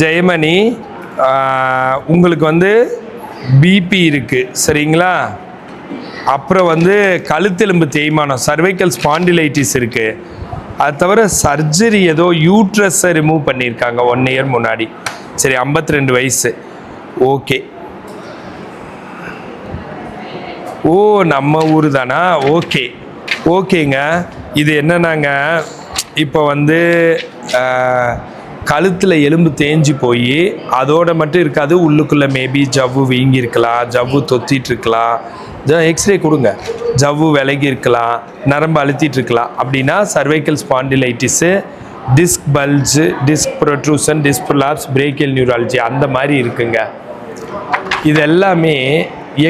ஜெயமணி உங்களுக்கு வந்து பிபி இருக்குது சரிங்களா? அப்புறம் வந்து கழுத்தெலும்பு தேய்மானம் சர்வைக்கல் ஸ்பாண்டிலைட்டிஸ் இருக்குது அது தவிர சர்ஜரி ஏதோ யூட்ரஸை ரிமூவ் பண்ணியிருக்காங்க ஒன் இயர் முன்னாடி. சரி 52 ரெண்டு வயசு. ஓகே ஓ நம்ம ஊர் தானா? ஓகே ஓகேங்க இது என்னன்னாங்க? இப்போ வந்து கழுத்தில் எலும்பு தேஞ்சு போய் அதோட மட்டும் இருக்காது உள்ளுக்குள்ளே மேபி ஜவ்வு வீங்கியிருக்கலாம் ஜவ்வு தொத்திட்டு இருக்கலாம். எக்ஸ்ரே கொடுங்க. ஜவ்வு விலகி இருக்கலாம் நரம்பு அழுத்திட்டு இருக்கலாம். அப்படின்னா cervical spondylitis disc bulge disc protrusion disc prolapse brachial neurology அந்த மாதிரி இருக்குங்க. இது எல்லாமே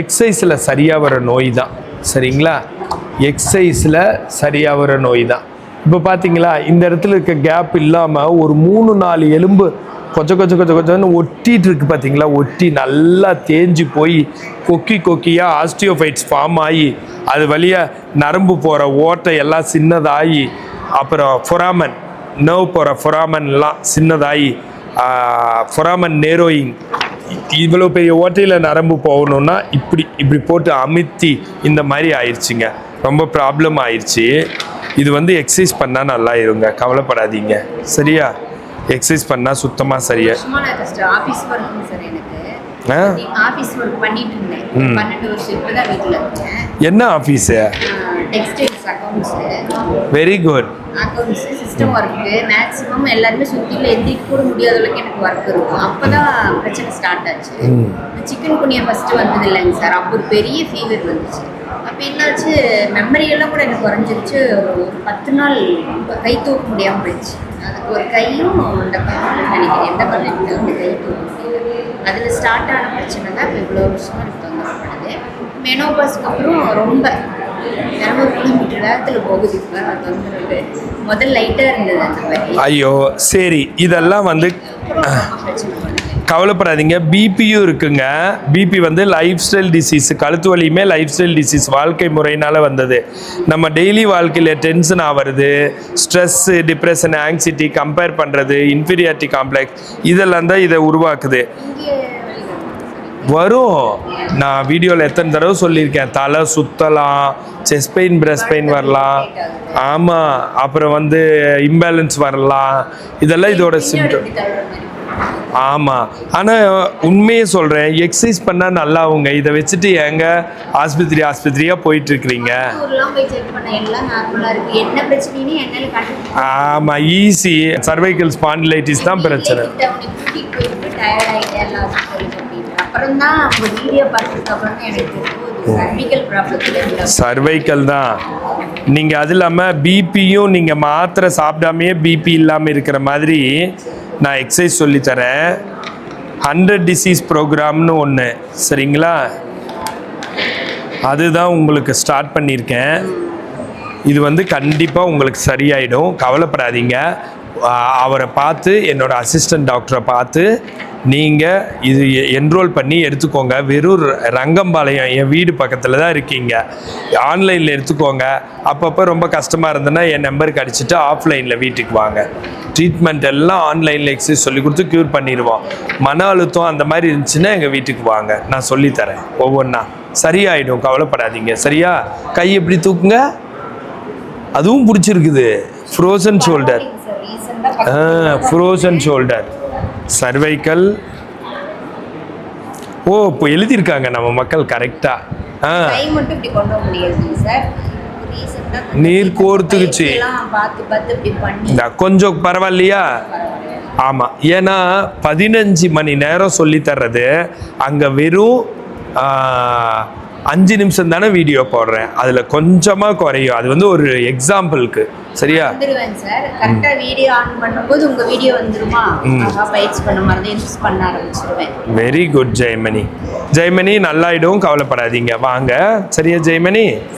எக்ஸசைஸில் சரியாக வர நோய் தான். சரிங்களா? எக்ஸசைஸில் சரியாக வர நோய் தான். இப்போ பார்த்தீங்களா இந்த இடத்துல இருக்க கேப் இல்லாமல் ஒரு மூணு நாலு எலும்பு கொச்ச கொச்ச கொச்ச கொச்சன்னு ஒட்டிட்டு இருக்கு பார்த்தீங்களா ஒட்டி நல்லா தேஞ்சு போய் கொக்கி கொக்கியாக ஆஸ்டியோஃபைட்ஸ் ஃபார்ம் ஆகி அது வழியாக நரம்பு போகிற ஓட்டை எல்லாம் சின்னதாகி அப்புறம் ஃபொராமன் நர்வ் போகிற ஃபொராமன்லாம் சின்னதாகி ஃபொராமன் நேரோயிங் இவ்வளோ பெரிய ஓட்டையில் நரம்பு போகணுன்னா இப்படி இப்படி போட்டு அமுத்தி இந்த மாதிரி ஆயிடுச்சுங்க ரொம்ப ப்ராப்ளம் ஆயிடுச்சு இது வந்து எக்ஸசைஸ் பண்ணால் நல்லா இருங்க கவலைப்படாதீங்க. சரியா? எக்ஸசைஸ் பண்ணால் சுத்தமாக சரியா என்ன office very good accounts system work maximum எல்லாருமே சுற்றியில் எந்திரிக்க கூட முடியாத அளவுக்கு எனக்கு ஒர்க் இருக்கும். அப்போ தான் பிரச்சனை ஸ்டார்ட் ஆச்சு. சிக்கன் குனியா ஃபஸ்ட்டு வந்தது இல்லைங்க சார் அப்போ ஒரு பெரிய ஃபீவர் வந்துச்சு. அப்போ என்னாச்சு மெமரி எல்லாம் கூட எனக்கு குறைஞ்சிருச்சு. ஒரு பத்து நாள் கை தூக்க முடியாமல் போயிடுச்சு. அதுக்கு ஒரு கையும் இந்த காலும் நினைக்கிறேன். எந்த காலம் எனக்கு வந்து கை தூக்க முடியல. அதில் ஸ்டார்ட் ஆன பிரச்சனை தான் இப்போ இவ்வளோ வருஷமாக எனக்கு தொந்தரவு பண்ணுது மெனோபாஸ்க்கு அப்புறம் ரொம்ப இரநூறு கிலோமீட்டர் வேகத்தில் போகுது. இப்போ தொந்தரவு. முதல்ல லைட்டாக இருந்தது அந்த மாதிரி. ஐயோ சரி. இதெல்லாம் வந்து பிரச்சனை. கவலைப்படாதீங்க. பிபியும் இருக்குங்க. பிபி வந்து லைஃப் ஸ்டைல் டிசீஸ் கழுத்து வலியுமே லைஃப் ஸ்டைல் டிசீஸ் வாழ்க்கை முறையினால வந்தது. நம்ம டெய்லி வாழ்க்கையில் டென்ஷன் ஆகிறது ஸ்ட்ரெஸ்ஸு டிப்ரெஷன் ஆங்ஸைட்டி கம்பேர் பண்ணுறது இன்ஃபீரியாரிட்டி காம்ப்ளெக்ஸ் இதெல்லாம் தான் இதை உருவாக்குது. வரும். நான் வீடியோவில் எத்தனை தடவை சொல்லியிருக்கேன். தலை சுத்தலாம் செஸ்ட் பெயின் பிரஸ்ட் பெயின் வரலாம். ஆமாம் அப்புறம் வந்து இம்பேலன்ஸ் வரலாம். இதெல்லாம் இதோட சிம்டம் ஆமாம் ஆனால் உண்மையை சொல்கிறேன் எக்ஸசைஸ் பண்ணால் நல்லாவுங்க. இதை வச்சுட்டு ஏங்க ஆஸ்பத்திரி ஆஸ்பத்திரியாக போயிட்டுருக்கிறீங்க? ஊர்லாம் போய் செக் பண்ண எல்லாம் நார்மலாக இருக்குது என்ன பிரச்சனைன்னு என்னால் கண்டுபிடிக்க ஆமாம் ஈஸி சர்வைக்கல் ஸ்பாண்டிலைட்டிஸ் தான் பிரச்சனை. போயிட்டு அவங்க சர்வைக்கல் தான் நீங்கள் அது இல்லாமல் பிபியும் நீங்கள் மாத்திரை சாப்பிடாமையே பிபி இல்லாமல் இருக்கிற மாதிரி நான் எக்ஸசைஸ் சொல்லித்தரேன். ஹண்ட்ரட் டிசீஸ் ப்ரோக்ராம்னு ஒன்று சரிங்களா? அதுதான் உங்களுக்கு ஸ்டார்ட் பண்ணியிருக்கேன். இது வந்து கண்டிப்பாக உங்களுக்கு சரியாயிடும். கவலைப்படாதீங்க. அவரை பார்த்து என்னோடய அசிஸ்டன்ட் டாக்டரை பார்த்து நீங்கள் இது என்ரோல் பண்ணி எடுத்துக்கோங்க. வெறும் ரங்கம்பாளையம் என் வீடு பக்கத்தில் தான் இருக்கீங்க. ஆன்லைனில் எடுத்துக்கோங்க. அப்பப்போ ரொம்ப கஷ்டமாக இருந்ததுன்னா என் நம்பருக்கு அடிச்சுட்டு ஆஃப்லைனில் வீட்டுக்கு வாங்க. ட்ரீட்மெண்ட் எல்லாம் ஆன்லைனில் எக்ஸசைஸ் சொல்லி கொடுத்து க்யூர் பண்ணிடுவோம். மன அழுத்தம் அந்த மாதிரி இருந்துச்சுன்னா எங்கள் வீட்டுக்கு வாங்க. நான் சொல்லித்தரேன் ஒவ்வொன்றா சரியாயிடும். கவலைப்படாதீங்க. சரியா? கை எப்படி தூக்குங்க? அதுவும் பிடிச்சிருக்குது. Frozen shoulder frozen shoulder cervical ஓ இப்போ எழுதியிருக்காங்க நம்ம மக்கள் கரெக்டாக ஆ. நீர் கோர்த்துக்குச்சு. கொஞ்சம் பரவாயில்லையா? ஆமாம் ஏன்னா பதினஞ்சு மணி நேரம் சொல்லி தர்றது அங்கே வெறும் அஞ்சு நிமிஷம் தானே வீடியோ போடுறேன். அதில் கொஞ்சமாக குறையும். அது வந்து ஒரு எக்ஸாம்பிளுக்கு சரியா? வந்துடுவேன் சார். கரெக்டாக வீடியோ ஆன் பண்ணும்போது உங்கள் வீடியோ வந்துருமா? ஆஹா பயிற்சி பண்ண மாதிரி யூஸ் பண்ண ஆரம்பிச்சிருவேன். Very good Jayamani. ஜெயமணி நல்லாயிடும் கவலைப்படாதீங்க. வாங்க. சரியா ஜெயமணி?